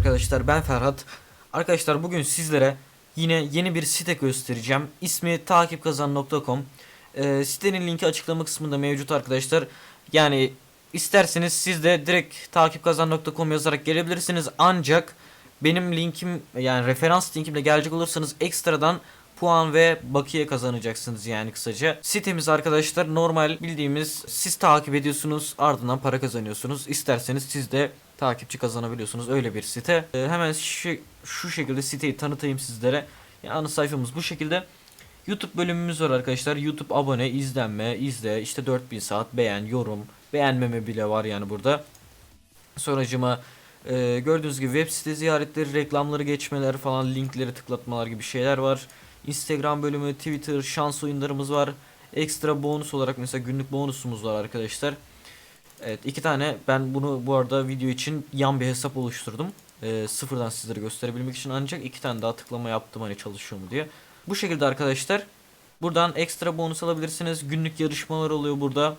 arkadaşlar ben Ferhat. Arkadaşlar bugün sizlere yine yeni bir site göstereceğim. İsmi takipkazan.com. Ee, sitenin linki açıklama kısmında mevcut arkadaşlar. Yani isterseniz siz de direkt takipkazan.com yazarak gelebilirsiniz. Ancak benim linkim yani referans linkimle gelecek olursanız ekstradan puan ve bakiye kazanacaksınız yani kısaca. Sitemiz arkadaşlar normal bildiğimiz siz takip ediyorsunuz ardından para kazanıyorsunuz. İsterseniz siz de takipçi kazanabiliyorsunuz öyle bir site. Ee, hemen şu, şu şekilde siteyi tanıtayım sizlere. Yani sayfamız bu şekilde. YouTube bölümümüz var arkadaşlar. YouTube abone, izlenme, izle, işte 4000 saat beğen, yorum, beğenmeme bile var yani burada. Sonracıma e, gördüğünüz gibi web site ziyaretleri, reklamları geçmeler falan, linkleri tıklatmalar gibi şeyler var. Instagram bölümü, Twitter, şans oyunlarımız var. Ekstra bonus olarak mesela günlük bonusumuz var arkadaşlar. Evet iki tane ben bunu bu arada video için yan bir hesap oluşturdum. Ee, sıfırdan sizlere gösterebilmek için ancak iki tane daha tıklama yaptım hani çalışıyor mu diye. Bu şekilde arkadaşlar buradan ekstra bonus alabilirsiniz. Günlük yarışmalar oluyor burada.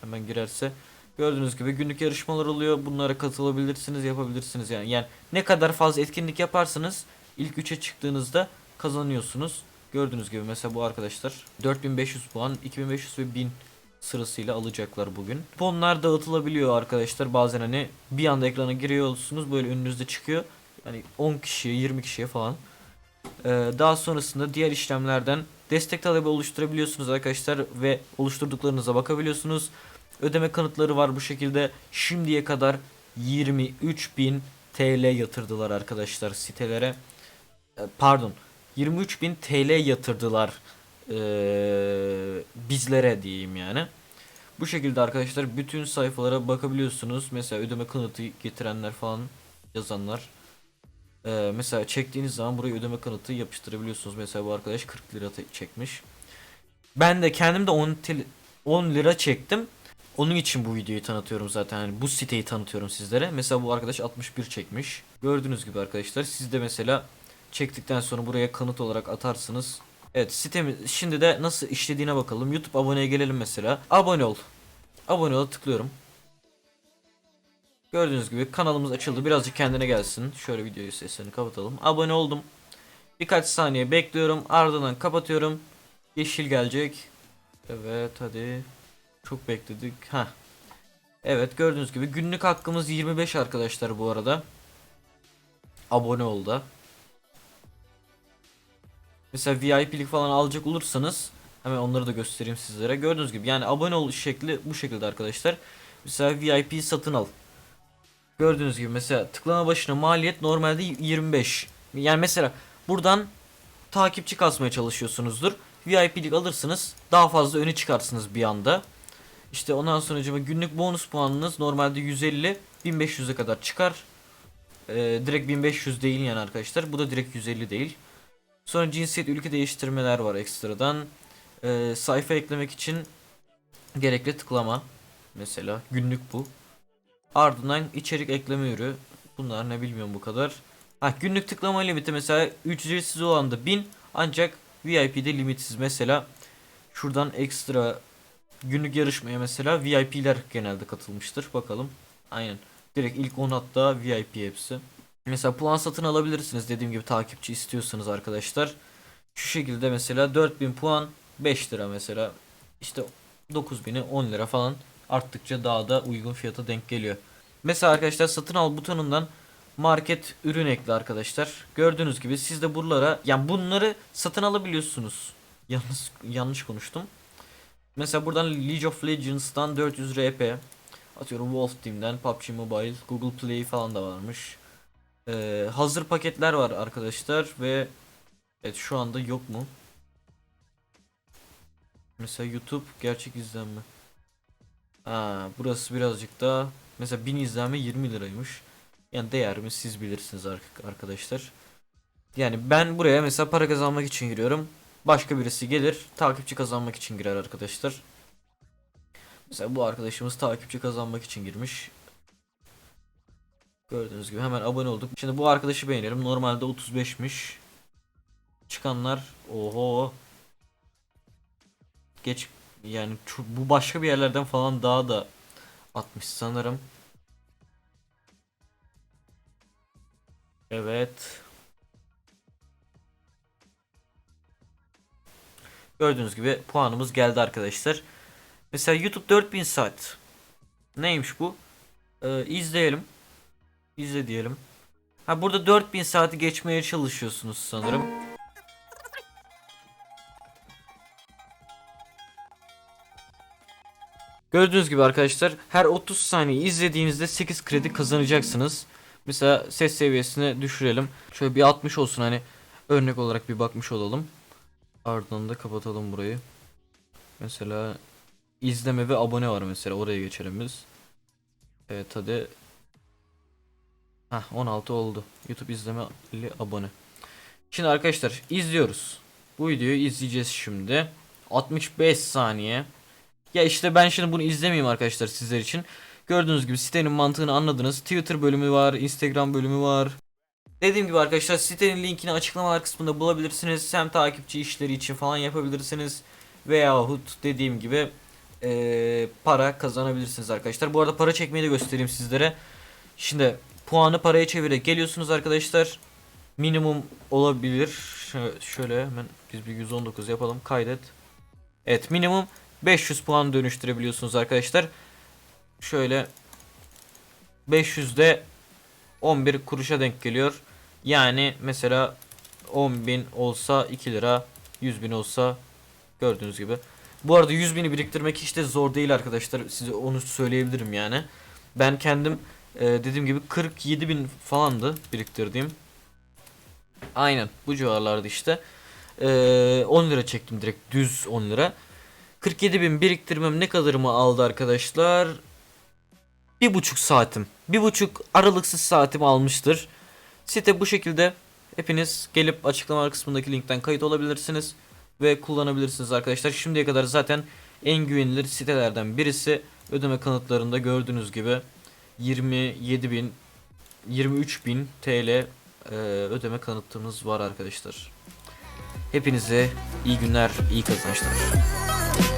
Hemen girerse. Gördüğünüz gibi günlük yarışmalar oluyor. Bunlara katılabilirsiniz, yapabilirsiniz yani. Yani ne kadar fazla etkinlik yaparsanız ilk 3'e çıktığınızda kazanıyorsunuz. Gördüğünüz gibi mesela bu arkadaşlar 4500 puan, 2500 ve 1000 sırasıyla alacaklar bugün. Kuponlar dağıtılabiliyor arkadaşlar. Bazen hani bir anda ekrana giriyorsunuz böyle önünüzde çıkıyor. Hani 10 kişiye 20 kişiye falan. Ee, daha sonrasında diğer işlemlerden destek talebi oluşturabiliyorsunuz arkadaşlar ve oluşturduklarınıza bakabiliyorsunuz. Ödeme kanıtları var bu şekilde. Şimdiye kadar 23.000 TL yatırdılar arkadaşlar sitelere. Ee, Pardon. 23.000 TL yatırdılar ee, bizlere diyeyim yani. Bu şekilde arkadaşlar bütün sayfalara bakabiliyorsunuz. Mesela ödeme kanıtı getirenler falan yazanlar. Ee, mesela çektiğiniz zaman buraya ödeme kanıtı yapıştırabiliyorsunuz. Mesela bu arkadaş 40 lira çekmiş. Ben de kendim de 10, tel- 10 lira çektim. Onun için bu videoyu tanıtıyorum zaten. Yani bu siteyi tanıtıyorum sizlere. Mesela bu arkadaş 61 çekmiş. Gördüğünüz gibi arkadaşlar siz de mesela çektikten sonra buraya kanıt olarak atarsınız. Evet sitemiz şimdi de nasıl işlediğine bakalım. YouTube aboneye gelelim mesela. Abone ol. Abone ol tıklıyorum. Gördüğünüz gibi kanalımız açıldı. Birazcık kendine gelsin. Şöyle videoyu seslerini kapatalım. Abone oldum. Birkaç saniye bekliyorum. Ardından kapatıyorum. Yeşil gelecek. Evet hadi. Çok bekledik. Ha. Evet gördüğünüz gibi günlük hakkımız 25 arkadaşlar bu arada. Abone ol da. Mesela VIP'lik falan alacak olursanız hemen onları da göstereyim sizlere. Gördüğünüz gibi yani abone ol şekli bu şekilde arkadaşlar. Mesela VIP satın al. Gördüğünüz gibi mesela tıklama başına maliyet normalde 25. Yani mesela buradan takipçi kasmaya çalışıyorsunuzdur. VIP'lik alırsınız. Daha fazla öne çıkarsınız bir anda. İşte ondan sonra günlük bonus puanınız normalde 150 1500'e kadar çıkar. Ee, direkt 1500 değil yani arkadaşlar. Bu da direkt 150 değil. Sonra cinsiyet ülke değiştirmeler var ekstradan. Ee, sayfa eklemek için gerekli tıklama. Mesela günlük bu. Ardından içerik ekleme yürü. Bunlar ne bilmiyorum bu kadar. Ha günlük tıklama limiti mesela ücretsiz olan da 1000 ancak VIP'de limitsiz. Mesela şuradan ekstra günlük yarışmaya mesela VIP'ler genelde katılmıştır. Bakalım. Aynen. Direkt ilk 10 hatta VIP hepsi. Mesela puan satın alabilirsiniz dediğim gibi takipçi istiyorsanız arkadaşlar. Şu şekilde mesela 4000 puan 5 lira mesela. İşte 9000'i 10 lira falan arttıkça daha da uygun fiyata denk geliyor. Mesela arkadaşlar satın al butonundan market ürün ekle arkadaşlar. Gördüğünüz gibi siz de buralara yani bunları satın alabiliyorsunuz. Yalnız yanlış konuştum. Mesela buradan League of Legends'tan 400 RP atıyorum Wolf Team'den PUBG Mobile, Google Play falan da varmış. Ee, hazır paketler var arkadaşlar ve evet şu anda yok mu? Mesela YouTube gerçek izlenme. Ha, burası birazcık daha mesela 1000 izlenme 20 liraymış. Yani değer mi siz bilirsiniz ar- arkadaşlar. Yani ben buraya mesela para kazanmak için giriyorum. Başka birisi gelir takipçi kazanmak için girer arkadaşlar. Mesela bu arkadaşımız takipçi kazanmak için girmiş. Gördüğünüz gibi hemen abone olduk. Şimdi bu arkadaşı beğenelim. Normalde 35'miş. Çıkanlar oho. Geç yani bu başka bir yerlerden falan daha da atmış sanırım. Evet. Gördüğünüz gibi puanımız geldi arkadaşlar. Mesela YouTube 4000 saat. Neymiş bu? Ee, izleyelim. İzle diyelim. Ha burada 4000 saati geçmeye çalışıyorsunuz sanırım. Gördüğünüz gibi arkadaşlar her 30 saniye izlediğinizde 8 kredi kazanacaksınız. Mesela ses seviyesini düşürelim. Şöyle bir 60 olsun hani örnek olarak bir bakmış olalım. Ardından da kapatalım burayı. Mesela izleme ve abone var mesela oraya geçelim biz. Evet hadi. Hah 16 oldu. YouTube izleme 50 abone. Şimdi arkadaşlar izliyoruz. Bu videoyu izleyeceğiz şimdi. 65 saniye. Ya işte ben şimdi bunu izlemeyeyim arkadaşlar sizler için. Gördüğünüz gibi sitenin mantığını anladınız. Twitter bölümü var, Instagram bölümü var. Dediğim gibi arkadaşlar sitenin linkini açıklamalar kısmında bulabilirsiniz. Hem takipçi işleri için falan yapabilirsiniz. Veyahut dediğim gibi eee, para kazanabilirsiniz arkadaşlar. Bu arada para çekmeyi de göstereyim sizlere. Şimdi puanı paraya çevirerek geliyorsunuz arkadaşlar. Minimum olabilir. Şö- Şöyle hemen biz bir 119 yapalım. Kaydet. Evet minimum 500 puan dönüştürebiliyorsunuz arkadaşlar. Şöyle 500'de 11 kuruşa denk geliyor. Yani mesela 10.000 olsa 2 lira, 100.000 olsa gördüğünüz gibi. Bu arada 100.000'i biriktirmek hiç de zor değil arkadaşlar. Size onu söyleyebilirim yani. Ben kendim e, dediğim gibi 47.000 falandı biriktirdiğim. Aynen bu civarlarda işte. E, 10 lira çektim direkt düz 10 lira. 47.000 biriktirmem ne kadarımı aldı arkadaşlar? Bir buçuk saatim. Bir buçuk aralıksız saatim almıştır. Site bu şekilde. Hepiniz gelip açıklama kısmındaki linkten kayıt olabilirsiniz. Ve kullanabilirsiniz arkadaşlar. Şimdiye kadar zaten en güvenilir sitelerden birisi. Ödeme kanıtlarında gördüğünüz gibi 27.000 23.000 TL e, ödeme kanıtımız var arkadaşlar. Hepinize iyi günler, iyi kazançlar.